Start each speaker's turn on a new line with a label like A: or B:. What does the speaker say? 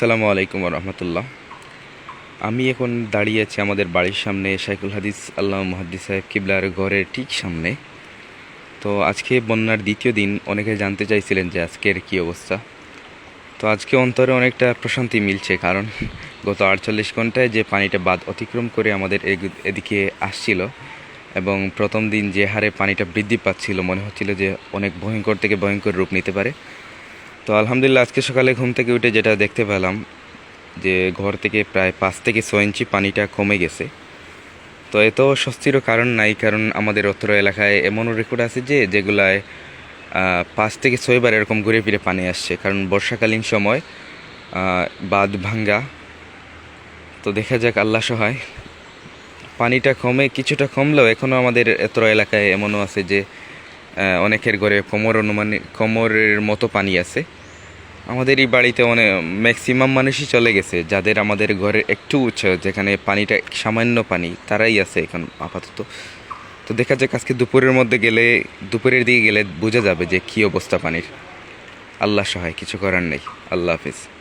A: আসসালামু আলাইকুম রহমতুল্লাহ আমি এখন দাঁড়িয়ে আছি আমাদের বাড়ির সামনে শাইকুল হাদিস আল্লাহ মুহাদ্দিস সাহেব কিবলার ঘরের ঠিক সামনে। তো আজকে বন্যার দ্বিতীয় দিন, অনেকে জানতে চাইছিলেন যে আজকের কী অবস্থা। তো আজকে অন্তরে অনেকটা প্রশান্তি মিলছে, কারণ গত আটচল্লিশ ঘন্টায় যে পানিটা বাদ অতিক্রম করে আমাদের এদিকে আসছিল, এবং প্রথম দিন যে হারে পানিটা বৃদ্ধি পাচ্ছিল, মনে হচ্ছিল যে অনেক ভয়ঙ্কর থেকে ভয়ঙ্কর রূপ নিতে পারে। তো আলহামদুলিল্লাহ, আজকে সকালে ঘুম থেকে উঠে যেটা দেখতে পেলাম যে ঘর থেকে প্রায় পাঁচ থেকে ছয় ইঞ্চি পানিটা কমে গেছে। তো এত স্বস্তিরও কারণ নাই, কারণ আমাদের অত্র এলাকায় এমনও রেকর্ড আছে যে, যেগুলায় পাঁচ থেকে ছয়বার এরকম ঘুরে ফিরে পানি আসছে। কারণ বর্ষাকালীন সময় বাঁধ ভাঙ্গা। তো দেখা যাক, আল্লাহ সহায়, পানিটা কমে, কিছুটা কমলেও এখনও আমাদের এত্র এলাকায় এমনও আছে যে অনেকের ঘরে কোমর অনুমানে কোমরের মতো পানি আছে। আমাদের এই বাড়িতে অনেক ম্যাক্সিমাম মানুষই চলে গেছে। যাদের আমাদের ঘরের একটু উচ্চ, যেখানে পানিটা সামান্য পানি, তারাই আছে এখন আপাতত। তো দেখা যাক আজকে দুপুরের মধ্যে গেলে, দুপুরের দিকে গেলে বোঝা যাবে যে কী অবস্থা পানির। আল্লাহ সহায়, কিছু করার নেই। আল্লাহ হাফিজ।